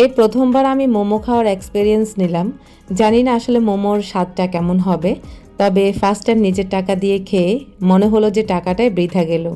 এই প্রথমবার আমি মোমো খাওয়ার এক্সপিরিয়েন্স নিলাম। জানি না আসলে মোমোর স্বাদটা কেমন হবে, তবে ফার্স্ট টাইম নিজের টাকা দিয়ে খেয়ে মনে হলো যে টাকাটাই বৃথা গেল।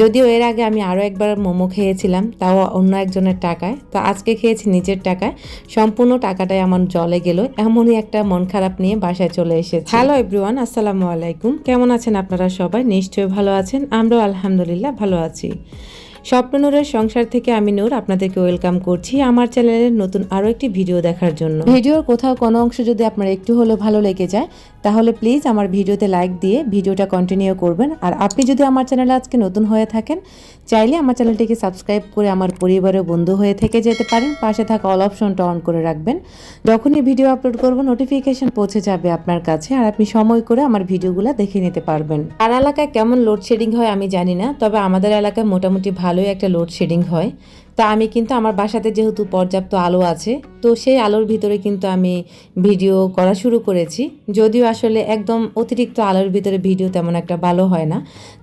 যদিও এর আগে আমি আরও একবার মোমো খেয়েছিলাম, তাও অন্য একজনের টাকায়। তো আজকে খেয়েছি নিজের টাকায়, সম্পূর্ণ টাকাটাই আমার জলে গেল, এমনই একটা মন খারাপ নিয়ে বাসায় চলে এসেছে। হ্যালো এভরিওয়ান আসসালামু আলাইকুম। কেমন আছেন আপনারা সবাই? নিশ্চয়ই ভালো আছেন, আমরাও আলহামদুলিল্লাহ ভালো আছি। স্বপ্ননূরের সংসার থেকে আমি নূর আপনাদেরকে ওয়েলকাম করছি আমার চ্যানেলের নতুন আরও একটি ভিডিও দেখার জন্য। ভিডিওর কোথাও কোনো অংশ যদি আপনার একটু হলেও ভালো লেগে যায়, তাহলে প্লিজ আমার ভিডিওতে লাইক দিয়ে ভিডিওটা কন্টিনিউ করবেন। আর আপনি যদি আমার চ্যানেলে আজকে নতুন হয়ে থাকেন, চাইলে আমার চ্যানেলটিকে সাবস্ক্রাইব করে আমার পরিবারের বন্ধু হয়ে থেকে যেতে পারেন। পাশে থাকা অল অপশনটা অন করে রাখবেন। যখনই ভিডিও আপলোড করব নোটিফিকেশন পৌঁছে যাবে আপনার কাছে। আর আপনি সময় করে আমার ভিডিওগুলো দেখে নিতে পারবেন। আর এলাকায় কেমন লোডশেডিং হয় আমি জানি না, তবে আমাদের এলাকায় মোটামুটি ভালোই একটা লোডশেডিং হয়। তা আমি কিন্তু আমার বাসাতে যেহেতু পর্যাপ্ত আলো আছে, তো সেই আলোর ভিতরে কিন্তু আমি ভিডিও করা শুরু করেছি। যদিও আসলে একদম অতিরিক্ত আলোর ভিতরে ভিডিও তেমন একটা ভালো হয় না।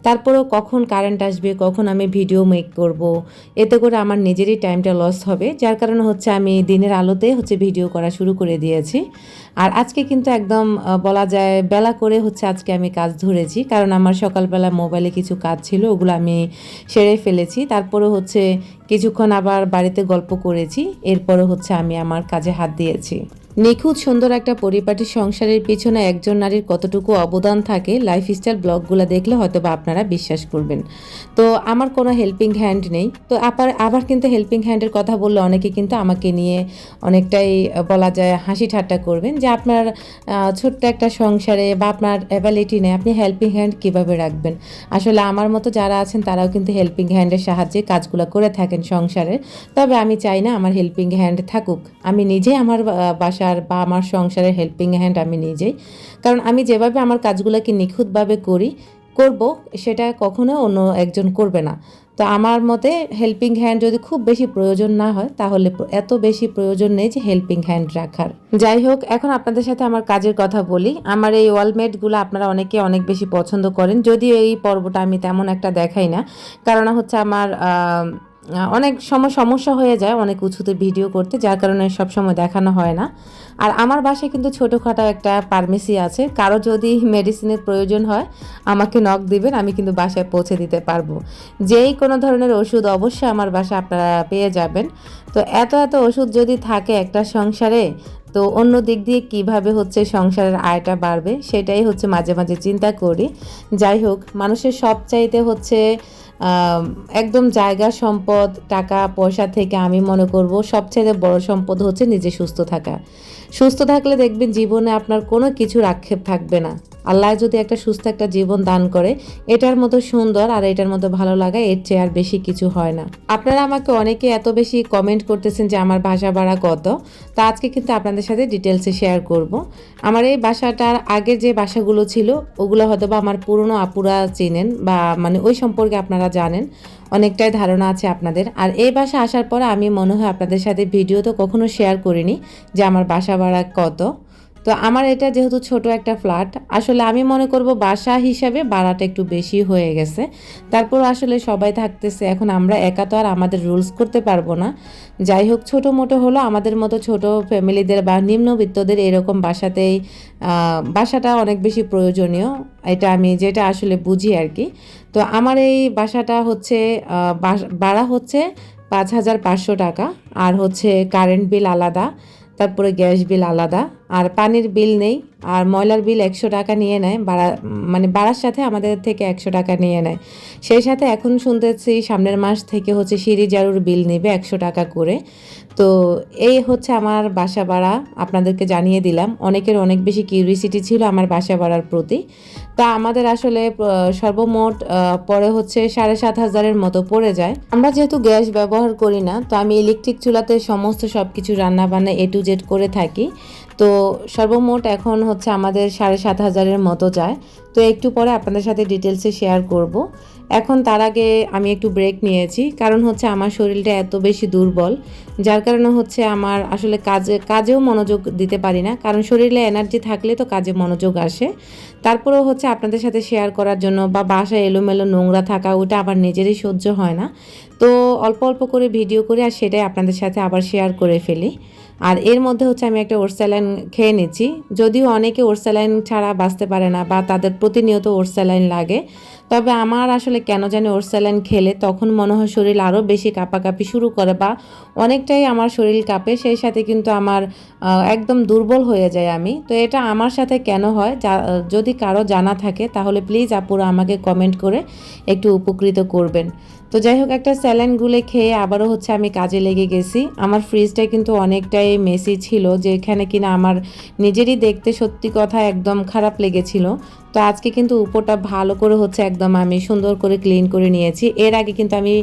তারপরেও কখন কারেন্ট আসবে, কখন আমি ভিডিও মেক করব, এতে করে আমার নিজেরই টাইমটা লস হবে। যার কারণে হচ্ছে আমি দিনের আলোতে হচ্ছে ভিডিও করা শুরু করে দিয়েছি। আর আজকে কিন্তু একদম বলা যায় বেলা করে হচ্ছে আজকে আমি কাজ ধরেছি, কারণ আমার সকালবেলা মোবাইলে কিছু কাজ ছিল, ওগুলো আমি সেরে ফেলেছি। তারপরে হচ্ছে কিছুক্ষণ আবার বাড়িতে গল্প করেছি এরপরও হচ্ছে আমি আমার কাজে হাত দিয়েছি। নিখুঁত সুন্দর একটা পরিপাটি সংসারের পিছনে একজন নারীর কতটুকু অবদান থাকে লাইফস্টাইল ব্লগগুলো দেখলে হয়তো বা আপনারা বিশ্বাস করবেন। তো আমার কোনো হেল্পিং হ্যান্ড নেই। তো আবার আবার কিন্তু হেল্পিং হ্যান্ডের কথা বললে অনেকে কিন্তু আমাকে নিয়ে অনেকটাই বলা যায় হাসি ঠাট্টা করবেন যে আপনার ছোট্ট একটা সংসারে বা আপনার অ্যাবিলিটি নেই আপনি হেল্পিং হ্যান্ড কীভাবে রাখবেন? আসলে আমার মতো যারা আছেন তারাও কিন্তু হেল্পিং হ্যান্ডের সাহায্যে কাজগুলো করে থাকেন সংসারে। তবে আমি চাই না আমার হেল্পিং হ্যান্ড থাকুক। আমি নিজে আমার আহ, বাসার বা আমার সংসারের হেল্পিং হ্যান্ড আমি নিজেই। কারণ আমি যেভাবে আমার কাজগুলোকে নিখুঁতভাবে করি, করব, সেটা কখনো অন্য একজন করবে না। তো আমার মতে হেল্পিং হ্যান্ড যদি খুব বেশি প্রয়োজন না হয়, তাহলে এত বেশি প্রয়োজন নেই যে হেল্পিং হ্যান্ড রাখার। যাই হোক, এখন আপনাদের সাথে আমার কাজের কথা বলি। আমার এই ওয়ালমেটগুলো আপনারা অনেকে অনেক বেশি পছন্দ করেন। যদিও এই পর্বটা আমি তেমন একটা দেখাই না। কারণ হচ্ছে আমার অনেক সময় সমস্যা হয়ে যায় অনেক উঁচুতে ভিডিও করতে, যার কারণে সব সময় দেখানো হয় না। আর আমার বাসায় কিন্তু ছোটোখাটো একটা ফার্মেসি আছে, কারও যদি মেডিসিনের প্রয়োজন হয়, আমাকে নক দিবেন, আমি কিন্তু বাসায় পৌঁছে দিতে পারব। যেই কোনো ধরনের ওষুধ অবশ্যই আমার বাসায় আপনারা পেয়ে যাবেন। তো এত এত ওষুধ যদি থাকে একটা সংসারে, তো অন্য দিক দিয়ে কীভাবে হচ্ছে সংসারের আয়টা বাড়বে, সেটাই হচ্ছে মাঝে মাঝে চিন্তা করি। যাই হোক, মানুষের সব চাইতে হচ্ছে একদম জায়গা, সম্পদ, টাকা, পয়সা থেকে আমি মনে করব সবচেয়ে বড় সম্পদ হচ্ছে নিজে সুস্থ থাকা। সুস্থ থাকলে দেখবেন জীবনে আপনার কোনো কিছুর আক্ষেপ থাকবে না। আল্লাহ যদি একটা সুস্থ একটা জীবন দান করে, এটার মতো সুন্দর আর এটার মতো ভালো লাগা, এর চেয়ে আর বেশি কিছু হয় না। আপনারা আমাকে অনেকে এত বেশি কমেন্ট করতেছেন যে আমার বাসা ভাড়া কত? তা আজকে কিন্তু আপনাদের সাথে ডিটেলসে শেয়ার করব। আমার এই বাসাটার আগের যে বাসাগুলো ছিল, ওগুলো হয়তো বা আমার পুরনো আপুরা চেনেন বা মানে ওই সম্পর্কে আপনারা জানেন। অনেকটাই ধারণা আছে আপনাদের। আর এই বাসা আসার পরে আমি মনে হয় আপনাদের সাথে ভিডিও তো কখনো শেয়ার করিনি যে আমার বাসা ভাড়া কত। তো আমার এটা যেহেতু ছোট একটা ফ্ল্যাট আসলে আমি মনে করব বাসা হিসাবে ভাড়াটা একটু বেশি হয়ে গেছে। তারপর আসলে সবাই থাকতেছে, এখন আমরা একা তো আর আমাদের রুলস করতে পারব না। যাই হোক, ছোটো মোটো হলো আমাদের মতো ছোট ফ্যামিলিদের বা নিম্নবিত্তদের এরকম বাসাতেই বাসাটা অনেক বেশি প্রয়োজনীয়। এটা আমি যেটা আসলে বুঝি আর কি। তো আমার এই বাসাটা হচ্ছে বাড়া হচ্ছে পাঁচ হাজার পাঁচশো টাকা, আর হচ্ছে কারেন্ট বিল আলাদা, তারপরে গ্যাস বিল আলাদা। আর পানির বিল নেই, আর ময়লার বিল একশো টাকা নিয়ে নেয়, বাড়া মানে বাড়ার সাথে আমাদের থেকে একশো টাকা নিয়ে নেয়। সেই সাথে এখন শুনতেছি সামনের মাস থেকে হচ্ছে সিঁড়ি জারুর বিল নেবে একশো টাকা করে। তো এই হচ্ছে আমার বাসা ভাড়া, আপনাদেরকে জানিয়ে দিলাম। অনেকের অনেক বেশি কিউরিসিটি ছিল আমার বাসা ভাড়ার প্রতি। তা আমাদের আসলে সর্বমোট পরে হচ্ছে সাড়ে সাত হাজারের মতো পড়ে যায়। আমরা যেহেতু গ্যাস ব্যবহার করি না, তো আমি ইলেকট্রিক চুলাতে সমস্ত সব কিছু রান্না বান্না এ টু জেড করে থাকি। তো সর্বমোট এখন হচ্ছে আমাদের সাড়ে সাত হাজারের মতো যায়। তো একটু পরে আপনাদের সাথে ডিটেলসে শেয়ার করব। এখন তার আগে আমি একটু ব্রেক নিয়েছি, কারণ হচ্ছে আমার শরীরটা এত বেশি দুর্বল, যার কারণে হচ্ছে আমার আসলে কাজে, কাজেও মনোযোগ দিতে পারি না, কারণ শরীরে এনার্জি থাকলে তো কাজে মনোযোগ আসে। তারপরেও হচ্ছে আপনাদের সাথে শেয়ার করার জন্য বা বাসায় এলোমেলো নোংরা থাকা, ওটা আবার নিজেরই সহ্য হয় না। তো অল্প অল্প করে ভিডিও করে আর সেটাই আপনাদের সাথে আবার শেয়ার করে ফেলি। আর এর মধ্যে হচ্ছে আমি একটা ওরস্যালাইন খেয়ে নিচ্ছি। যদিও অনেকে ওরস্যালাইন ছাড়া বাঁচতে পারে না বা তাদের প্রতিনিয়ত ওরস্যালাইন লাগে, তবে আমার আসলে কেন জানি ওরস্যালাইন খেলে তখন মনে হয় শরীর আরও বেশি কাঁপাকাঁপি শুরু করে বা অনেকটাই আমার শরীর কাঁপে, সেই সাথে কিন্তু আমার একদম দুর্বল হয়ে যায় আমি। তো এটা আমার সাথে কেন হয়? যদি কারও জানা থাকে তাহলে প্লিজ আপুরা আমাকে কমেন্ট করে একটু উপকৃত করবেন। তো যাই হোক একটা স্যালাইন গুলে খেয়ে আবারও হচ্ছে আমি কাজে লেগে গেছি। আমার ফ্রিজটা কিন্তু অনেকটাই মেসি ছিল, যেখানে কিনা আমার নিজেরই দেখতে সত্যি কথা একদম খারাপ লেগেছিল। তো আজকে কিন্তু উপরটা ভালো করে হচ্ছে একদম আমি সুন্দর করে ক্লিন করে নিয়েছি। এর আগে কিন্তু আমি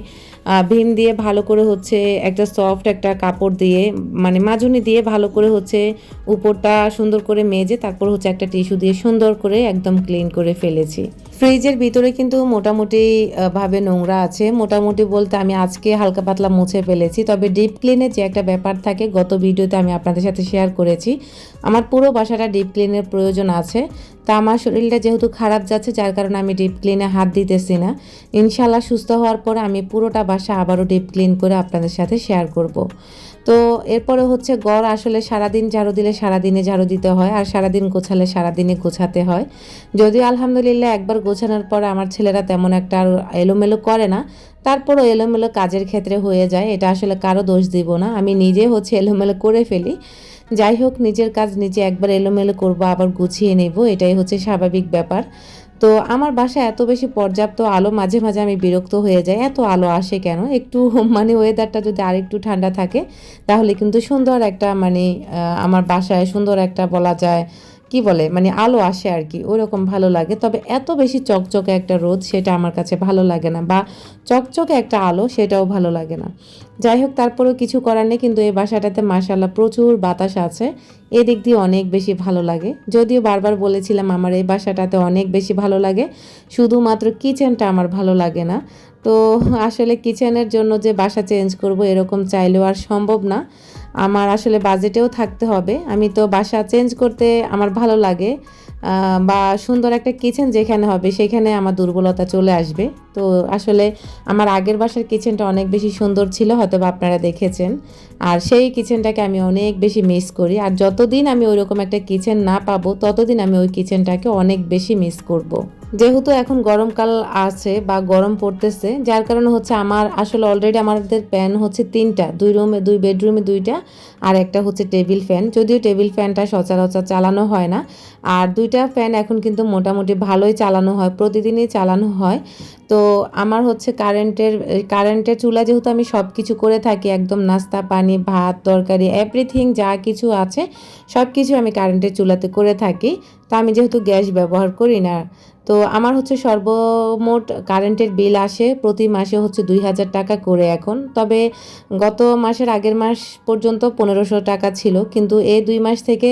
ভীম দিয়ে ভালো করে হচ্ছে একটা সফট একটা কাপড় দিয়ে মানে মাজুনি দিয়ে ভালো করে হচ্ছে উপরটা সুন্দর করে মেজে তারপর হচ্ছে একটা টিস্যু দিয়ে সুন্দর করে একদম ক্লিন করে ফেলেছি। ফ্রিজের ভিতরে কিন্তু মোটামুটি ভাবে নোংরা আছে। মোটামুটি বলতে আমি আজকে হালকা পাতলা মুছে ফেলেছি। তবে ডিপ ক্লিনের যে একটা ব্যাপার থাকে, গত ভিডিওতে আমি আপনাদের সাথে শেয়ার করেছি। আমার পুরো বাসাটা ডিপ ক্লিনের প্রয়োজন আছে। তা আমার শরীরটা যেহেতু খারাপ যাচ্ছে, যার কারণে আমি ডিপ ক্লিনে হাত দিতেছি না। ইনশাল্লাহ সুস্থ হওয়ার পরে আমি পুরোটা বাসা আবারও ডিপ ক্লিন করে আপনাদের সাথে শেয়ার করব। তো এরপরে হচ্ছে গড় আসলে সারাদিন ঝাড়ু দিলে সারাদিনে ঝাড়ু দিতে হয়, আর সারাদিন গোছালে সারাদিনে গোছাতে হয়। যদিও আলহামদুলিল্লাহ একবার গোছানোর পর আমার ছেলেরা তেমন একটা আর এলোমেলো করে না, তারপরও এলোমেলো কাজের ক্ষেত্রে হয়ে যায়, এটা আসলে কারও দোষ দিব না। আমি নিজে হচ্ছে এলোমেলো করে ফেলি। যাই হোক, নিজের কাজ নিজে একবার এলোমেলো করব, আবার গুছিয়ে নেব, এটাই হচ্ছে স্বাভাবিক ব্যাপার। তো আমার বাসা এত বেশি পর্যাপ্ত আলো, মাঝে মাঝে আমি বিরক্ত হয়ে যাই। এত আলো আসে কেন? একটু মানে ওয়েদারটা যদি আরেকটু ঠান্ডা থাকে, তাহলে কিন্তু সুন্দর একটা মানে আমার বাসায় সুন্দর একটা বলা যায় কি বলে মানে আলো আসে আর কি, ওরকম ভালো লাগে। তবে এত বেশি চকচকে একটা রোদ সেটা আমার কাছে ভালো লাগে না, বা চকচকে একটা আলো সেটাও ভালো লাগে না। যাই হোক, তারপরেও কিছু করার নেই, কিন্তু এই বাসাটাতে মাসাল্লাহ প্রচুর বাতাস আছে। এদিক দিয়ে অনেক বেশি ভালো লাগে। যদিও বারবার বলেছিলাম আমার এই বাসাটাতে অনেক বেশি ভালো লাগে, শুধুমাত্র কিচেনটা আমার ভালো লাগে না। তো আসলে কিচেনের জন্য যে বাসা চেঞ্জ করব এরকম চাইলেও আর সম্ভব না। আমার আসলে বাজেটেও থাকতে হবে। আমি তো বাসা চেঞ্জ করতে আমার ভালো লাগে বা সুন্দর একটা কিচেন যেখানে হবে সেখানে আমার দুর্বলতা চলে আসবে। তো আসলে আমার আগের বাসার কিচেনটা অনেক বেশি সুন্দর ছিল হয়তো বা আপনারা দেখেছেন। আর সেই কিচেনটাকে আমি অনেক বেশি মিস করি। আর যতদিন আমি ওইরকম একটা কিচেন না পাবো, ততদিন আমি ওই কিচেনটাকে অনেক বেশি মিস করব। যেহেতু এখন গরমকাল আছে বা গরম পড়তেছে, যার কারণে হচ্ছে আমার আসলে অলরেডি আমাদের প্যান হচ্ছে তিনটা, দুই রুমে দুই বেডরুমে দুইটা আর একটা হচ্ছে টেবিল ফ্যান যদিও টেবিল ফ্যানটা সচরাচর চালানো হয় না, আর দুইটা ফ্যান এখন কিন্তু মোটামুটি ভালোই চালানো হয়, প্রতিদিনই চালানো হয়। তো আমার হচ্ছে কারেন্টের কারেন্টের চুলা যেহেতু আমি সব কিছু করে থাকি, একদম নাস্তা, পানি, ভাত, তরকারি এভরিথিং যা কিছু আছে সব কিছু আমি কারেন্টের চুলাতে করে থাকি। তো আমি যেহেতু গ্যাস ব্যবহার করি না, তো আমার হচ্ছে সর্বমোট কারেন্টের বিল আসে প্রতি মাসে হচ্ছে দুই হাজার টাকা করে এখন। তবে গত মাসের আগের মাস পর্যন্ত পনেরোশো টাকা ছিল, কিন্তু এই দুই মাস থেকে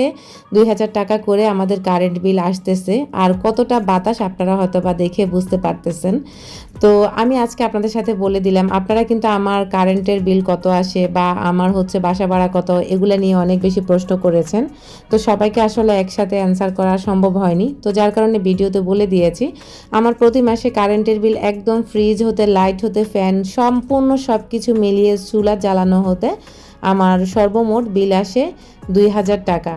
দুই হাজার টাকা করে আমাদের কারেন্ট বিল আসতেছে। আর কতটা বাতাস আপনারা হয়তো বা দেখে বুঝতে পারতেছেন। তো আমি আজকে আপনাদের সাথে বলে দিলাম, আপনারা কিন্তু আমার কারেন্টের বিল কত আসে বা আমার হচ্ছে বাসা ভাড়া কত, এগুলো নিয়ে অনেক বেশি প্রশ্ন করেছেন। তো সবাইকে আসলে একসাথে অ্যান্সার করা সম্ভব হয়নি। তো যার কারণে ভিডিওতে বলে দিয়েছি, আমার প্রতি মাসে কারেন্টের বিল একদম ফ্রিজ হতে লাইট হতে ফ্যান সম্পূর্ণ সব কিছু মিলিয়ে চুলা জ্বালানো হতে আমার সর্বমোট বিল আসে দুই হাজার টাকা।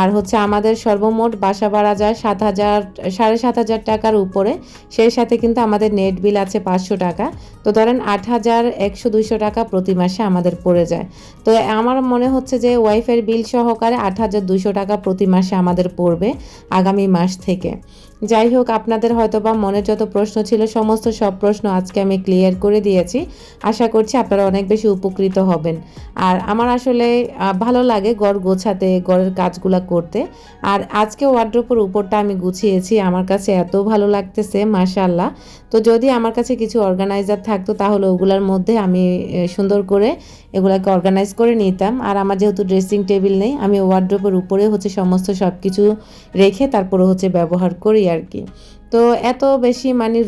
আর হচ্ছে আমাদের সর্বমোট বাসা ভাড়া যায় সাত হাজার, সাড়ে সাত হাজার টাকার উপরে। সেই সাথে কিন্তু আমাদের নেট বিল আছে পাঁচশো টাকা। তো ধরেন আট হাজার একশো দুইশো টাকা প্রতি মাসে আমাদের পড়ে যায়। তো আমার মনে হচ্ছে যে ওয়াইফের বিল সহকারে আট হাজার দুশো টাকা প্রতি মাসে আমাদের পড়বে আগামী মাস থেকে। যাই হোক, আপনাদের হয়তো বা মনের যত প্রশ্ন ছিল, সমস্ত সব প্রশ্ন আজকে আমি ক্লিয়ার করে দিয়েছি। আশা করছি আপনারা অনেক বেশি উপকৃত হবেন। আর আমার আসলে ভালো লাগে গড় গোছাতে গড়ের কাজগুলো করতে। আর আজকে ওয়ার্ড্রোপের উপরটা আমি গুছিয়েছি, আমার কাছে এত ভালো লাগতেছে মাশাল্লাহ তো যদি আমার কাছে কিছু অর্গানাইজার থাকতো, তাহলে ওগুলোর মধ্যে আমি সুন্দর করে এগুলাকে অর্গানাইজ করে নিতাম। আর আমার যেহেতু ড্রেসিং টেবিল নেই, আমি ওয়ার্ড্রোপের উপরে হচ্ছে সমস্ত সব কিছু রেখে তারপরে হচ্ছে ব্যবহার করি আর কি। তো এত বেশি মানে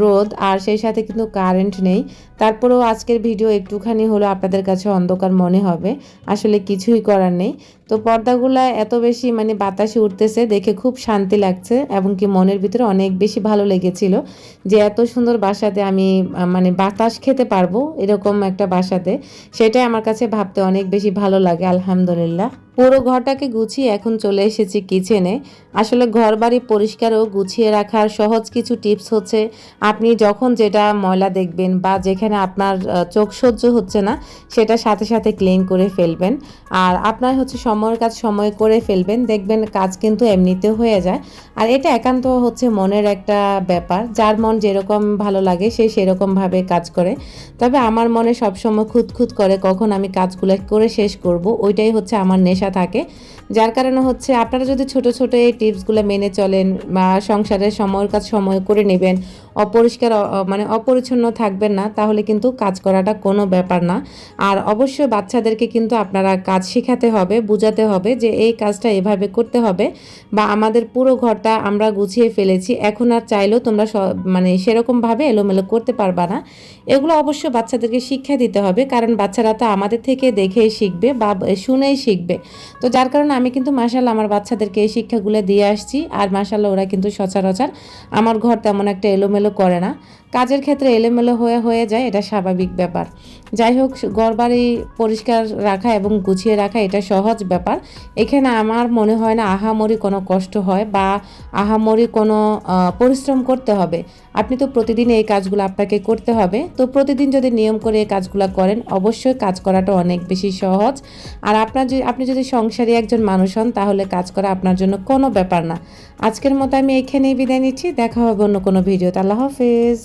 রোদ আর সেই সাথে কিন্তু কারেন্ট নেই। তারপরেও আজকের ভিডিও একটুখানি হলো আপনাদের কাছে অন্ধকার মনে হবে। আসলে কিছুই করার নেই। তো পর্দাগুলা এত বেশি মানে বাতাসে উঠতেছে, দেখে খুব শান্তি লাগছে এবং কি মনের ভিতরে অনেক বেশি ভালো লেগেছিল যে এত সুন্দর বাসাতে আমি মানে বাতাস খেতে পারব এরকম একটা বাসাতে। সেটাই আমার কাছে ভাবতে অনেক বেশি ভালো লাগে, আলহামদুলিল্লাহ। পুরো ঘরটাকে গুছিয়ে এখন চলে এসেছি কিচেনে। আসলে ঘর বাড়ি পরিষ্কার ও গুছিয়ে রাখার সহজ কিছু টিপস হচ্ছে, আপনি যখন যেটা ময়লা দেখবেন বা যেখানে আপনার চোখ সহ্য হচ্ছে না, সেটা সাথে সাথে ক্লিন করে ফেলবেন। আর আপনার হচ্ছে সময়ের কাজ সময় করে ফেলবেন। দেখবেন কাজ কিন্তু এমনিতে হয়ে যায়। আর এটা একান্ত হচ্ছে মনের একটা ব্যাপার। যার মন যেরকম ভালো লাগে, সে সেরকমভাবে কাজ করে। তবে আমার মনে সবসময় খুঁতখুত করে, কখন আমি কাজগুলো করে শেষ করব, ওইটাই হচ্ছে আমার নেশা থাকে। যার কারণে হচ্ছে আপনারা যদি ছোট ছোট এই টিপসগুলো মেনে চলেন বা সংসারের সময়ের কাজ সময় করে নেবেন, অপরিষ্কার মানে অপরিচ্ছন্ন থাকবেন না, তাহলে কিন্তু কাজ করাটা কোনো ব্যাপার না। আর অবশ্যই বাচ্চাদেরকে কিন্তু আপনারা কাজ শেখাতে হবে, বোঝাতে হবে যে এই কাজটা এভাবে করতে হবে বা আমাদের পুরো ঘরটা আমরা গুছিয়ে ফেলেছি, এখন আর চাইলেও তোমরা মানে সেরকমভাবে এলোমেলো করতে পারবা না। এগুলো অবশ্যই বাচ্চাদেরকে শিক্ষা দিতে হবে, কারণ বাচ্চারা তো আমাদের থেকে দেখেই শিখবে বা শুনেই শিখবে। তো যার কারণে আমি কিন্তু মাসাল্লাহ আমার বাচ্চাদেরকে এই শিক্ষাগুলো দিয়ে আসছি, আর মাসাল্লাহ ওরা কিন্তু সচরাচর আমার ঘর তেমন একটা এলোমেলো করে না। কাজের ক্ষেত্রে এলোমেলো হয়ে হয়ে যায়, এটা স্বাভাবিক ব্যাপার। যাই হোক ঘর বাড়ি পরিষ্কার রাখা এবং গুছিয়ে রাখা, এটা সহজ ব্যাপার। এখানে আমার মনে হয় না আহামরি কোনো কষ্ট হয় বা আহামরি কোনো পরিশ্রম করতে হবে। আপনি তো প্রতিদিন এই কাজগুলো আপনাকে করতে হবে। তো প্রতিদিন যদি নিয়ম করে এই কাজগুলো করেন, অবশ্যই কাজ করাটা অনেক বেশি সহজ। আর আপনার যদি আপনি যদি সংসারী একজন মানুষ হন, তাহলে কাজ করা আপনার জন্য কোনো ব্যাপার না। আজকের মতো আমি এখানেই বিদায় নিচ্ছি। দেখা হবে অন্য কোনো ভিডিওতে। আল্লাহ হাফেজ।